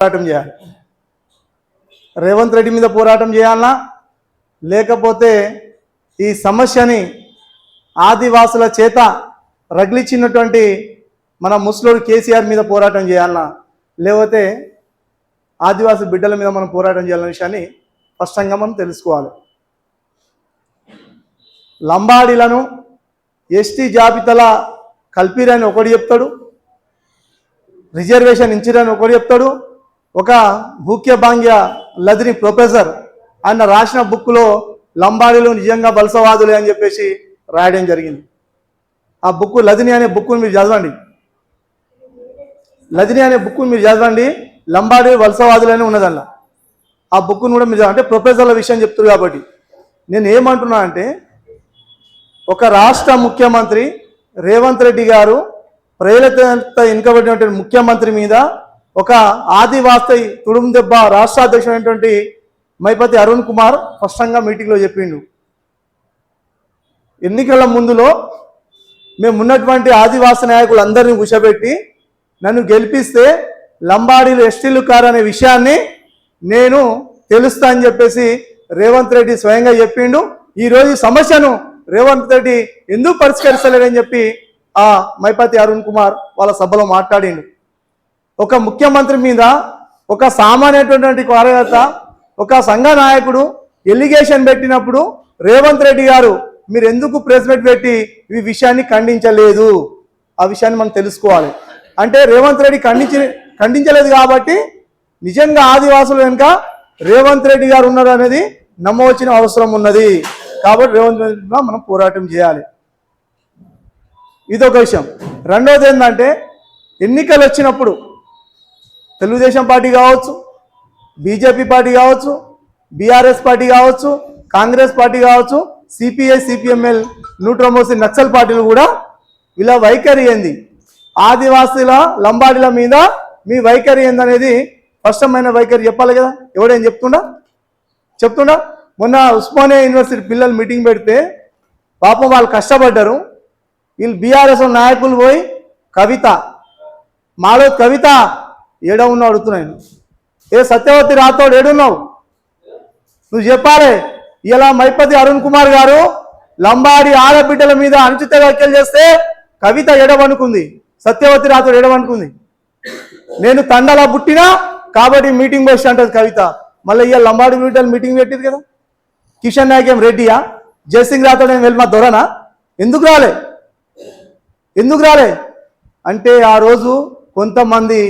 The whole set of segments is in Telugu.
పోరాటం చేయాలి. రేవంత్ రెడ్డి మీద పోరాటం చేయాలన్నా లేకపోతే ఈ సమస్యని ఆదివాసుల చేత రగిలిచ్చినటువంటి మన ముస్లోడు కేసీఆర్ మీద పోరాటం చేయాలన్నా లేకపోతే ఆదివాసి బిడ్డల మీద మనం పోరాటం చేయాలనే విషయాన్ని స్పష్టంగా మనం తెలుసుకోవాలి. లంబాడీలను ఎస్టీ జాబితాల కల్పీరని ఒకటి చెప్తాడు రిజర్వేషన్ ఇచ్చిరని ఒకటి చెప్తాడు ఒక ముఖ్య భాంగ్య లదిని ప్రొఫెసర్ ఆయన రాసిన బుక్లో లంబాడీలు నిజంగా బలసవాదులే అని చెప్పేసి రాయడం జరిగింది. ఆ బుక్ లదిని అనే బుక్ను మీరు చదవండి. లదిని అనే బుక్ మీరు చదవండి. లంబాడీ వలసవాదులనే ఉన్నదల్లా. ఆ బుక్ను కూడా మీరు అంటే ప్రొఫెసర్ల విషయం చెప్తారు కాబట్టి. నేను ఏమంటున్నా అంటే ఒక రాష్ట్ర ముఖ్యమంత్రి రేవంత్ రెడ్డి గారు ప్రజలతో ఎన్నికబడినటువంటి ముఖ్యమంత్రి మీద ఒక ఆదివాస్తై తుడుం దెబ్బ రాష్ట్ర అధ్యక్షుడైనటువంటి మైపతి అరుణ్ కుమార్ స్పష్టంగా మీటింగ్లో చెప్పిండు. ఎన్నికల ముందులో మేము ఉన్నటువంటి ఆదివాసి నాయకులు అందరినీ కూర్చోబెట్టి నన్ను గెలిపిస్తే లంబాడీలు ఎస్టీలు కారు అనే విషయాన్ని నేను తెలుస్తా అని చెప్పేసి రేవంత్ రెడ్డి స్వయంగా చెప్పిండు. ఈరోజు సమస్యను రేవంత్ రెడ్డి ఎందుకు పరిష్కరిస్తలేడని చెప్పి ఆ మైపతి అరుణ్ కుమార్ వాళ్ళ సభలో మాట్లాడిండు. ఒక ముఖ్యమంత్రి మీద ఒక సామాన్యటువంటి కార్యకర్త ఒక సంఘ నాయకుడు ఎలిగేషన్ పెట్టినప్పుడు రేవంత్ రెడ్డి గారు మీరు ఎందుకు ప్రెస్ మీట్ పెట్టి ఈ విషయాన్ని ఖండించలేదు? ఆ విషయాన్ని మనం తెలుసుకోవాలి. అంటే రేవంత్ రెడ్డి ఖండించి ఖండించలేదు కాబట్టి నిజంగా ఆదివాసులు వెనుక రేవంత్ రెడ్డి గారు ఉన్నారు అనేది నమ్మవచ్చిన అవసరం ఉన్నది. కాబట్టి రేవంత్ రెడ్డి మనం పోరాటం చేయాలి. ఇదొక విషయం. రెండవది ఏంటంటే ఎన్నికలు వచ్చినప్పుడు తెలుగుదేశం పార్టీ కావచ్చు బీజేపీ పార్టీ కావచ్చు బీఆర్ఎస్ పార్టీ కావచ్చు కాంగ్రెస్ పార్టీ కావచ్చు సిపిఐ సిపిఎంఎల్ న్యూట్రమోసి నక్సల్ పార్టీలు కూడా ఇలా వైఖరి ఏంది? ఆదివాసీల లంబాడీల మీద మీ వైఖరి ఏందనేది స్పష్టమైన వైఖరి చెప్పాలి కదా? ఎవడేం చెప్తుండా? చెప్తుండా? మొన్న ఉస్మానియా యూనివర్సిటీ పిల్లలు మీటింగ్ పెడితే పాపం వాళ్ళు కష్టపడ్డారు. వీళ్ళు బీఆర్ఎస్ నాయకులు పోయి కవిత మాలో కవిత ఏడ ఉన్నావు అడుగుతున్నాను ఏ సత్యవతి రాతోడు ఏడున్నావు? నువ్వు చెప్పాలి. ఇలా మైపతి అరుణ్ కుమార్ గారు లంబాడి ఆడబిడ్డల మీద అనుచిత వ్యాఖ్యలు చేస్తే కవిత ఎడవనుకుంది. సత్యవతి రాతోడు ఎడవనుకుంది. నేను తండలా పుట్టినా కాబట్టి మీటింగ్ పోసి అంటది కవిత. మళ్ళీ ఇవాళ లంబాడి బిడ్డలు మీటింగ్ పెట్టింది కదా. కిషన్ నాయక్ ఏం రెడ్డియా? జయసింగ్ రాతోడు ఏం వెళ్ళి మా దొరనా? ఎందుకు రాలే? ఎందుకు రాలే? అంటే ఆ రోజు కొంతమంది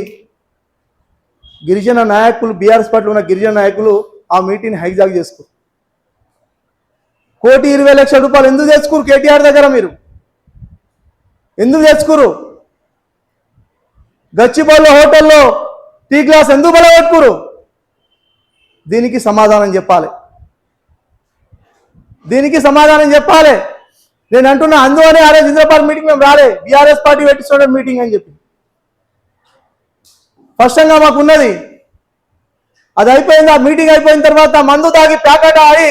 గిరిజన నాయకులు బీఆర్ఎస్ పార్టీలో ఉన్న గిరిజన నాయకులు ఆ మీటింగ్ హైజాక్ చేసుకురు. కోటి ఇరవై లక్షల రూపాయలు ఎందుకు తెచ్చుకోరు కేటీఆర్ దగ్గర మీరు? ఎందుకు తెచ్చుకోరు? గచ్చిబౌలి హోటల్లో టీ గ్లాస్ ఎందుకు బలపెట్టుకోరు దీనికి సమాధానం చెప్పాలి. దీనికి సమాధానం చెప్పాలి. నేను అంటున్నా అందువనే ఆ రోజు ఇంద్రపాల్ మీటింగ్ మేము రాలే. బీఆర్ఎస్ పార్టీ పెట్టించుకోవడం మీటింగ్ అని చెప్పి. స్పష్టంగా మాకున్నది అది అయిపోయింది ఆ మీటింగ్ అయిపోయిన తర్వాత మందు తాగి ప్యాకెట్ ఆడి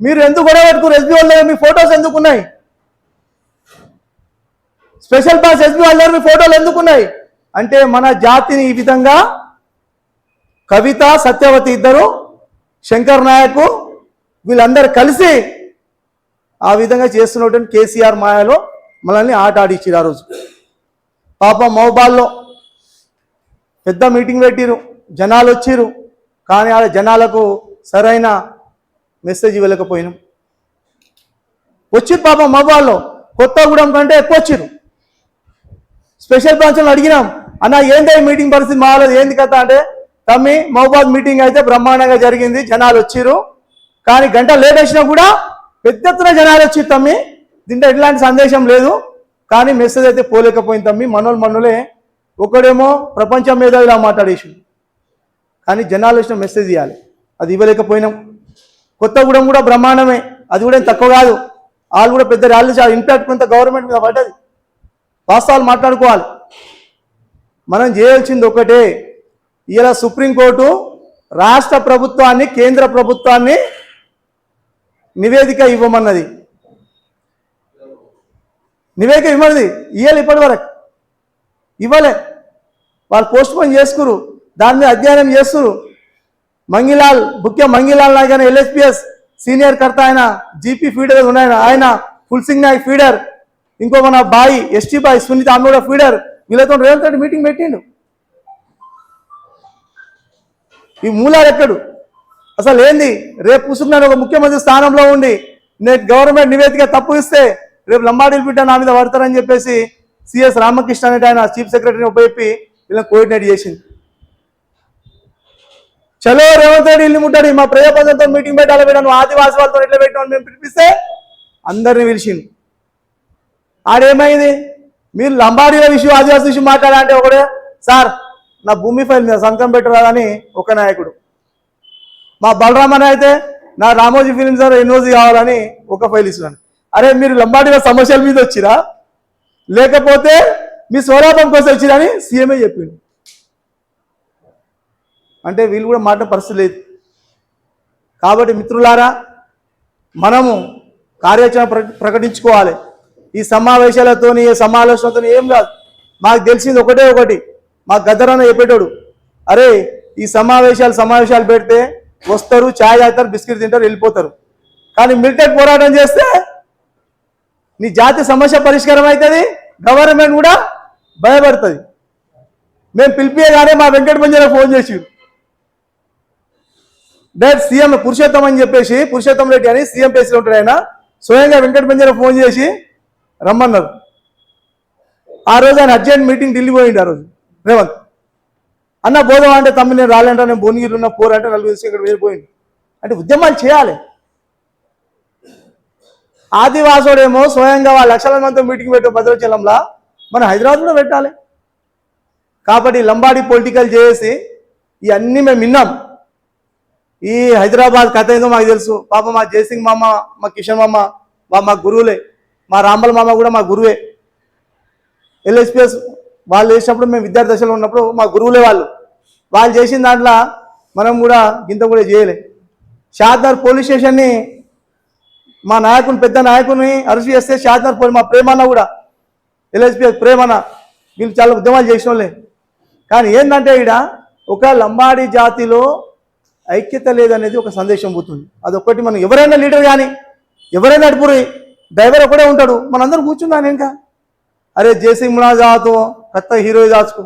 మీరు ఎందుకు గొడవ పెట్టుకున్నారు? ఎస్బీ వాళ్ళు మీ ఫొటోస్ ఎందుకున్నాయి స్పెషల్ పాస్ ఎస్బీ వాళ్ళు మీ ఫోటోలు ఎందుకున్నాయి అంటే మన జాతిని ఈ విధంగా కవిత సత్యవతి ఇద్దరు శంకర్ నాయక్ వీళ్ళందరూ కలిసి ఆ విధంగా చేస్తున్నటువంటి కేసీఆర్ మాయలో మనల్ని ఆట ఆడిచ్చారు ఆ రోజు. పాపం మహబాల్లో పెద్ద మీటింగ్ పెట్టిరు జనాలు వచ్చిరు కానీ ఆ జనాలకు సరైన మెసేజ్ ఇవ్వలేకపోయినాం. వచ్చిరు పాపం మహబాల్లో కొత్తగూడెం కంటే ఎక్కువ వచ్చిరు స్పెషల్ బ్రాంచ్లను అడిగినాం అన్న ఏంటి మీటింగ్ పరిస్థితి మాలేదు ఏంది కథ? అంటే తమ్మి మహబాద్ మీటింగ్ అయితే బ్రహ్మాండంగా జరిగింది జనాలు వచ్చిరు కానీ గంట లేట్ వచ్చినా కూడా పెద్ద ఎత్తున జనాలు వచ్చి తమ్మి. దీంట్లో ఎట్లాంటి సందేశం లేదు. కానీ మెసేజ్ అయితే పోలేకపోయింది తమ్మి. మనోళ్ళు మనోలే ఒకడేమో ప్రపంచం మీద ఇలా మాట్లాడేసి కానీ జనాలు వచ్చిన మెసేజ్ ఇవ్వాలి అది ఇవ్వలేకపోయినాం. కొత్తగూడెం కూడా బ్రహ్మాండమే. అది కూడా ఏం తక్కువ కాదు. వాళ్ళు కూడా పెద్ద ర్యాలీ చాలా ఇంపాక్ట్ కొంత గవర్నమెంట్ మీద పడ్డది. వాస్తవాలు మాట్లాడుకోవాలి. మనం చేయాల్సింది ఒకటే. ఇలా సుప్రీంకోర్టు రాష్ట్ర ప్రభుత్వాన్ని కేంద్ర ప్రభుత్వాన్ని నివేదిక ఇవ్వమన్నది. నివేదిక ఇవ్వమన్నది. ఇవ్వాలి ఇప్పటి వరకు ఇవ్వలే. వాళ్ళు పోస్ట్ పోన్ చేసుకురు. దాని మీద అధ్యయనం చేస్తురు మంగిలాల్ ముఖ్య మంగిలాల్ నాయక్ అని ఎల్ఎస్పిఎస్ సీనియర్ కర్త ఆయన జీపీ ఫీడర్ ఉన్నాయన ఆయన ఫుల్ సింగ్ నాయక్ ఫీడర్. ఇంకో మన బాయి ఎస్టీ బాయ్ సునీత ఆమె కూడా ఫీడర్. వీళ్ళతో రేవంత్ రెడ్డి మీటింగ్ పెట్టిండు. ఈ మూలాలు ఎక్కడు? అసలు ఏంది? రేపు కూర్చున్నాను ఒక ముఖ్యమంత్రి స్థానంలో ఉండి నేను గవర్నమెంట్ నివేదిక తప్పు ఇస్తే రేపు లంబాడీలు బిడ్డ నా మీద పడతారని చెప్పేసి సిఎస్ రామకృష్ణ అనేది ఆయన చీఫ్ సెక్రటరీని ఉపయోగి ఇలా కోఆర్డినేట్ చేసింది. చలో రేవంత్ రెడ్డి ఇల్లు ముట్టాడు మా ప్రజాప్రతినిధులతో మీటింగ్ పెట్టాలి వీళ్ళను ఆదివాసి వాళ్ళతో ఎట్లా పెట్టాను మేము పిలిపిస్తే అందరిని పిలిచింది ఆడేమైంది? మీరు లంబాడీల విషయం ఆదివాసి విషయం మాట్లాడాలంటే ఒకడే సార్ నా భూమి ఫైల్ మీద సంతకం పెట్టరాదని ఒక నాయకుడు. మా బలరామన్ అయితే నా రామోజీ ఫిలిం సార్ ఎన్ఓజీ కావాలని ఒక ఫైల్ ఇస్తున్నాను అరే మీరు లంబాడీల సమస్యల మీద వచ్చిరా? లేకపోతే మీ స్వరూపం కోసం వచ్చిరని సీఎంఏ చెప్పిండు. అంటే వీళ్ళు కూడా మాట పరిస్థితి లేదు. కాబట్టి మిత్రులారా మనము కార్యాచరణ ప్ర- ప్రకటించుకోవాలి. ఈ సమావేశాలతోని ఈ సమాలోచనతో ఏం కాదు. మాకు తెలిసింది ఒకటే ఒకటి. మా గద్దరన్న చెప్పేటోడు అరే ఈ సమావేశాలు సమావేశాలు పెడితే వస్తారు ఛాయ్ తాగుతారు బిస్కెట్ తింటారు వెళ్ళిపోతారు. కానీ మిలిటెడ్ పోరాటం చేస్తే నీ జాతి సమస్య పరిష్కారం అవుతుంది గవర్నమెంట్ కూడా భయపడుతుంది. మేము పిలిపియగానే మా వెంకట మంజర ఫోన్ చేసి డైరెక్ట్ సీఎం పురుషోత్తం అని చెప్పేసి పురుషోత్తం రెడ్డి అని సీఎం ప్లేస్లో ఉంటాడు ఆయన. స్వయంగా వెంకట మంజర ఫోన్ చేసి రమ్మన్నారు. ఆ రోజు ఆయన అర్జెంట్ మీటింగ్ ఢిల్లీ పోయింది ఆ రోజు రేవంత్. అన్న బోధం అంటే తమ్మి నేను రాలేంట నేను భువనగిరి ఉన్న పోరంటే నలుగురు ఇక్కడ వెళ్ళిపోయింది అంటే ఉద్యమాలు చేయాలి. ఆదివాసుడేమో స్వయంగా వాళ్ళ లక్షల మందితో మీటింగ్ పెట్టే భద్రాచలంలో మన హైదరాబాద్ కూడా పెట్టాలి. కాబట్టి లంబాడి పొలిటికల్ చేసి ఇవన్నీ మేము విన్నాం. ఈ హైదరాబాద్ కథ ఏందో మాకు తెలుసు. పాప మా జయసింగ్ మామ మా కిషన్ మామ మా మా గురువులే. మా రాంబల మామ కూడా మా గురువే. ఎల్ఎస్పిఎస్ వాళ్ళు చేసినప్పుడు మేము విద్యార్థి దశలో ఉన్నప్పుడు మా గురువులే వాళ్ళు. వాళ్ళు చేసిన దాంట్లో మనం కూడా గింత కూడా చేయలే. షాద్నగర్ పోలీస్ స్టేషన్ని మా నాయకుని పెద్ద నాయకుని అరెస్ట్ చేస్తే షాద్నగర్ పోయి మా ప్రేమన్న కూడా ఎల్ఎస్పిఎస్ ప్రేమన్న వీళ్ళు చాలా ఉద్యమాలు చేసిన వాళ్ళే కానీ ఏంటంటే ఈడ ఒక లంబాడి జాతిలో ఐక్యత లేదనేది ఒక సందేశం పోతుంది అదొక్కటి మనం ఎవరైనా లీడర్ కానీ ఎవరైనా నడుపురి డ్రైవర్ ఒకడే ఉంటాడు మనందరం కూర్చున్నాను ఇంకా अरे जैसे मुलाजा तो कत्ता हीरो जाचको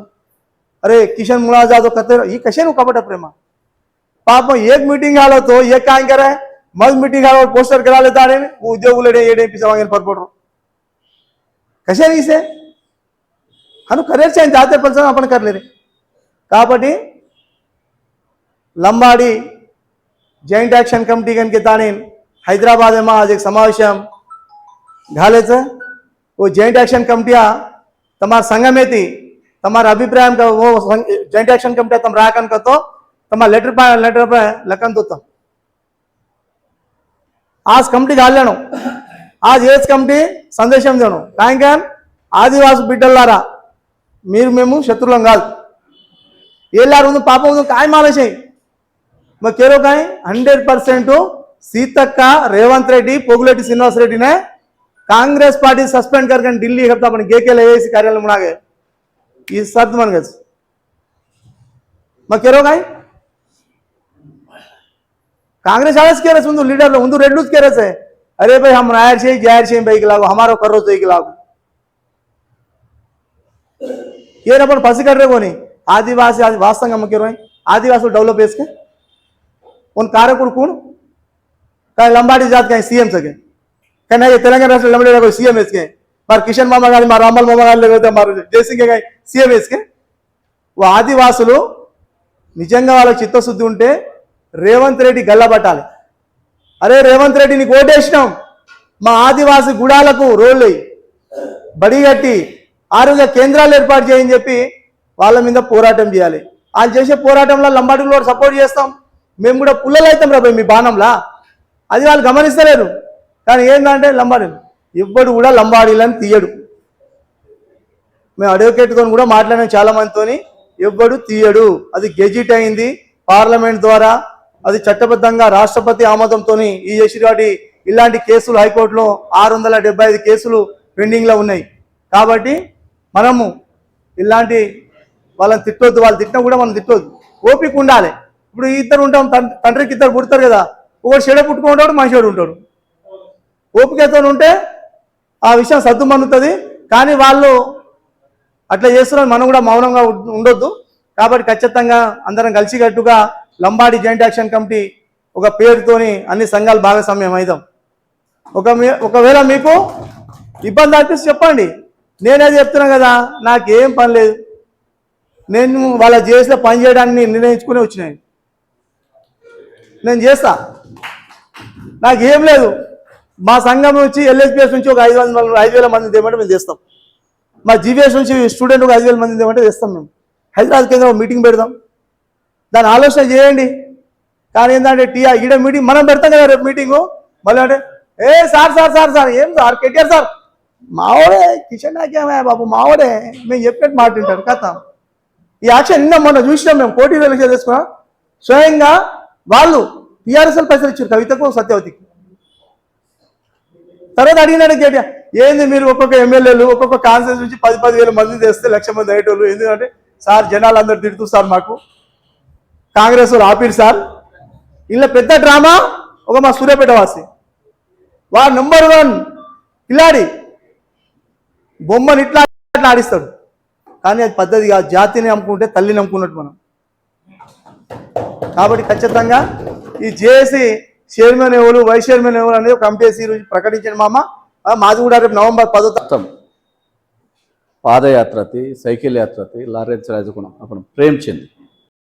अरे किशन मुलाजा तो कत्ते ये कसे नु कपट प्रेम पाप एक मीटिंग आलो तो एक काय करे मग मीटिंग आलो पोस्टर करा लेता रे वो उद्योग लेडे येडे पिसा वांगेल परपडरो कसे कशाने से अनु करिअर चेंज जाते पण आपण करलेले కాబట్టి లంబాడి జాయింట్ యాక్షన్ కమిటీ కనుక తానే హైదరాబాద్ ఏమో అది సమావేశం ఘాలేचं ఓ జాయింట్ యాక్షన్ కమిటీయా తమ సంఘమేతి తమ అభిప్రాయం ఓ జాయింట్ యాక్షన్ కమిటీ తమ రాకన్ కతో తమ లెటర్ పై లెటర్ పై లకన్ దొత్తం आज कमिटी घालणं आज ఏజ్ కమిటీ సందేశం దేను కాయంగా ఆదివాసి బిడ్డలారా మీరు మేము శత్రులం కాదు ఏళ్ళారు ఉంది పాపం ఉంది కాయ మాలేసాయి मैं कह रहा हूं हंड्रेड परसेंट सीतक्क रेवंत रेड्डी पोगुलेटी श्रीनिवास रेड्डी ने कांग्रेस पार्टी सस्पेंड करके दिल्ली हफ्ता अपन गे के ले कार्यालय में गए ये शर्त बन गए मैं कह रहा हूं कांग्रेस आवेश कह रहे लीडर उंदू रेड्डूज कह रहे అరే भाई हम नायर से जहर से बैग लागो हमारो करो तो एक लागो। ये अपन फंस कर रहे को नहीं? ఆదివాసి ఆది వాస్తవంగా ఆదివాసులు డెవలప్ చేసుకే ఉన్న కారకుడు కూను కానీ లంబాడి జాతి కానీ సీఎం సగే కానీ అయితే తెలంగాణ రాష్ట్ర లంబాడి కానీ సీఎం వేసుకే మరి కిషన్ బామ్మ కానీ మా రామల్ బామ్మ కానీ లేకపోతే మరి జయసింగ్ కానీ సీఎం వేసుకే ఆదివాసులు నిజంగా వాళ్ళ చిత్తశుద్ధి ఉంటే రేవంత్ రెడ్డి గల్లబట్టాలి అరే రేవంత్ రెడ్డి నీకు ఓటేసినాం. మా ఆదివాసి గుడాలకు రోళ్ళు బడి కట్టి ఆరోగ్య కేంద్రాలు ఏర్పాటు చేయని చెప్పి వాళ్ళ మీద పోరాటం చేయాలి. వాళ్ళు చేసే పోరాటంలో లంబాడీలు కూడా సపోర్ట్ చేస్తాం. మేము కూడా పుల్లలు అవుతాం రా మీ బాణంలా. అది వాళ్ళు గమనిస్తలేరు కానీ ఏంటంటే లంబాడీలు ఎవ్వడు కూడా లంబాడీలని తీయడు. మేము అడ్వకేట్తో కూడా మాట్లాడినాం చాలా మందితోని ఎవ్వడు తీయడు. అది గెజిట్ అయింది పార్లమెంట్ ద్వారా అది చట్టబద్ధంగా రాష్ట్రపతి ఆమోదంతో ఈ యశ్వరి ఇలాంటి కేసులు హైకోర్టులో ఆరు వందల డెబ్బై ఐదు కేసులు పెండింగ్లో ఉన్నాయి. కాబట్టి మనము ఇలాంటి వాళ్ళని తిట్టొద్దు వాళ్ళు తిట్టినా కూడా మనం తిట్టొద్దు. ఓపిక ఉండాలి. ఇప్పుడు ఇద్దరు ఉంటాం తండ్రికి ఇద్దరు పుడతారు కదా. ఒకటి చెడ పుట్టుకుంటాడు మనిషివాడు ఉంటాడు. ఓపికతో ఉంటే ఆ విషయం సర్దుమన్నుతుంది. కానీ వాళ్ళు అట్లా చేస్తున్నారు మనం కూడా మౌనంగా ఉండొద్దు. కాబట్టి ఖచ్చితంగా అందరం కలిసికట్టుగా లంబాడి జాయింట్ యాక్షన్ కమిటీ ఒక పేరుతోని అన్ని సంఘాలు భాగస్వామ్యం అవుతాం ఒక ఒకవేళ మీకు ఇబ్బంది అనిపిస్తే చెప్పండి. నేనే చెప్తున్నా కదా నాకేం పని లేదు. నేను వాళ్ళ చేసిన పని చేయడాన్ని నిర్ణయించుకుని వచ్చినాయి. నేను చేస్తా. నాకేం లేదు. మా సంఘం నుంచి ఎల్ఎస్పిఎస్ నుంచి ఒక ఐదు వందల ఐదు వేల మంది దేమంటే మేము చేస్తాం. మా జీబీఎస్ నుంచి స్టూడెంట్ ఒక ఐదు వేల మంది దేమంటే చేస్తాం మేము. హైదరాబాద్ కేంద్రం మీటింగ్ పెడదాం. దాని ఆలోచన చేయండి. కానీ ఏంటంటే టీఆ ఈడ మీటింగ్ మనం పెడతాం కదా రేపు మీటింగు. మళ్ళీ అంటే ఏ సార్ సార్ సార్ సార్ ఏం సార్ కేటీఆర్ సార్? మావోడే కిషన్ నాకేమే బాబు మావోడే మేము చెప్పినట్టు మాట వింటారు కథ. ఈ యాక్షన్ నిన్న మొన్న చూసినాం మేము కోటి వేలు చేసుకున్నాం స్వయంగా వాళ్ళు టీఆర్ఎస్ఎల్ పైసలు ఇచ్చారు కవితకు సత్యవతికి. తర్వాత అడిగినాడు కేటీఆర్ ఏంది మీరు ఒక్కొక్క ఎమ్మెల్యేలు ఒక్కొక్క కాన్సెన్స్ నుంచి పది పది వేల మంది తెస్తే లక్ష మంది అయ్యేటోళ్ళు ఎందుకంటే సార్ జనాలు అందరు తిడుతూ సార్ మాకు. కాంగ్రెస్ వాళ్ళు ఆపిరు సార్. ఇలా పెద్ద డ్రామా ఒక మా సూర్యాపేటవాసి వాడు నెంబర్ వన్ పిల్లాడి బొమ్మని ఇట్లా ఇట్లా ఆడిస్తాడు. కానీ అది పద్ధతి కాదు. జాతిని నమ్ముకుంటే తల్లిని నమ్ముకున్నట్టు మనం. కాబట్టి ఖచ్చితంగా ఈ జేఏసీ చైర్మన్ ఎవరు వైస్ చైర్మన్ ఎవరు అనేది ఒక ఈరోజు ప్రకటించండి మామ. మాది కూడా రేపు నవంబర్ పదో తత్వం పాదయాత్రకి సైకిల్ యాత్రకి లారెన్స్ రాజగుణం. అప్పుడు ప్రేమ్చంద్